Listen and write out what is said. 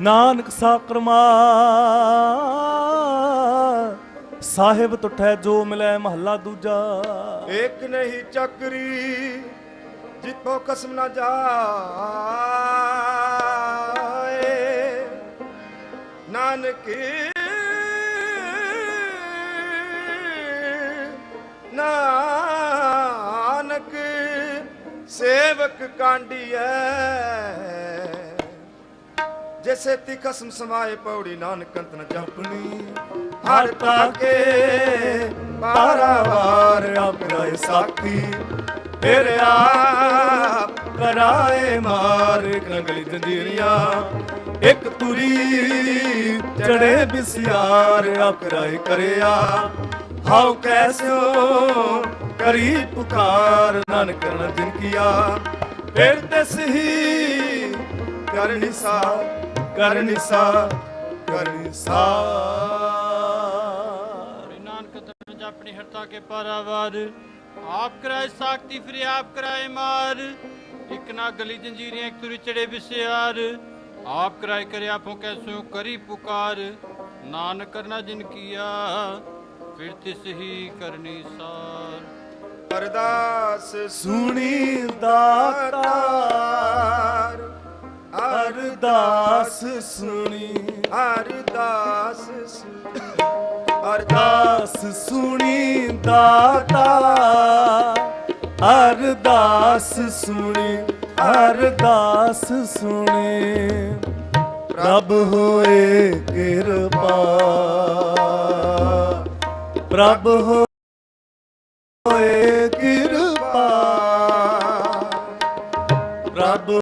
ਨਾਨਕ ਸਾਕਰਮਾ ਸਾਹਿਬ ਤੁਠੈ ਜੋ ਮਿਲੈ ਮਹੱਲਾ ਦੂਜਾ। ਇੱਕ ਨਹੀਂ ਚੱਕਰੀ ਜਿੱਤੋਂ ਕਸਮ ਨਾ ਜਾਏ। ਨਾਨਕ ਨਾਨਕ ਸੇਵਕ ਕਾਂਡੀਐ। ਜੈਸੇ ਤੀ ਕਸਮ ਸਮਾਏ ਪੌੜੀ ਨਾਨਕ ਅੰਤ ਜਪਣੀ ਹਰ ਤਾਕੇ ਪਾਰਾਵਾਰ ਆਪਣਾ ਸਾਖੀ ਫਿਰ ਆਪ ਕਰਾਏ ਮਾਰ ਕੰਗਲੀ ਜੰਜੀਰੀਆਂ, ਇੱਕ ਤੁਰੀ ਚੜੇ ਬਿਸਿਆਰ, ਆਪ ਕਰਿਆ। ਹਾਉ ਕੈਸਿਓ ਕਰੀ ਪੁਕਾਰ, ਨਾਨਕ ਕਰਨ ਜਿਨ ਕੀਆ, ਫਿਰ ਤਿਸ ਹੀ ਕਰਨੀ ਸਾ ਕਰਨ ਸਾ ਕਰਨ ਹਰਤਾ ਕੇ ਪਰਾਵਾਰ ਆਪ ਕਰਾਇ ਸਾਖਤੀ ਫਿਰ ਆਪ ਕਰਾਇ ਮਾਰ। ਇਕ ਨਾ ਗਲੀ ਜੰਜੀਰੀਆਂ ਇੱਕ ਤੁਰੀ ਚੜੇ ਵਿਸਿਆਰ ਆਪ ਕਰਾਇ ਕਰਿਆ ਫੋ ਕੈਸੋ ਕਰੀ ਪੁਕਾਰ। ਨਾਨਕ ਕਰਨਾ ਜਿਨ ਕੀਆ ਫਿਰ ਤਿਸ ਹੀ ਕਰਨੀ ਸਾਰ। ਅਰਦਾਸ ਸੁਣੀ ਦਾਤਾ। ਅਰਦਾਸ ਸੁਣੀ। ਅਰਦਾਸ ਸੁਣੀ। ਅਰਦਾਸ ਸੁਣੀ ਦਾਤਾ। ਅਰਦਾਸ ਸੁਣੀ। ਅਰਦਾਸ ਸੁਣੀ। ਪ੍ਰਭ ਹੋਏ ਕਿਰਪਾ। ਪ੍ਰਭ ਹੋ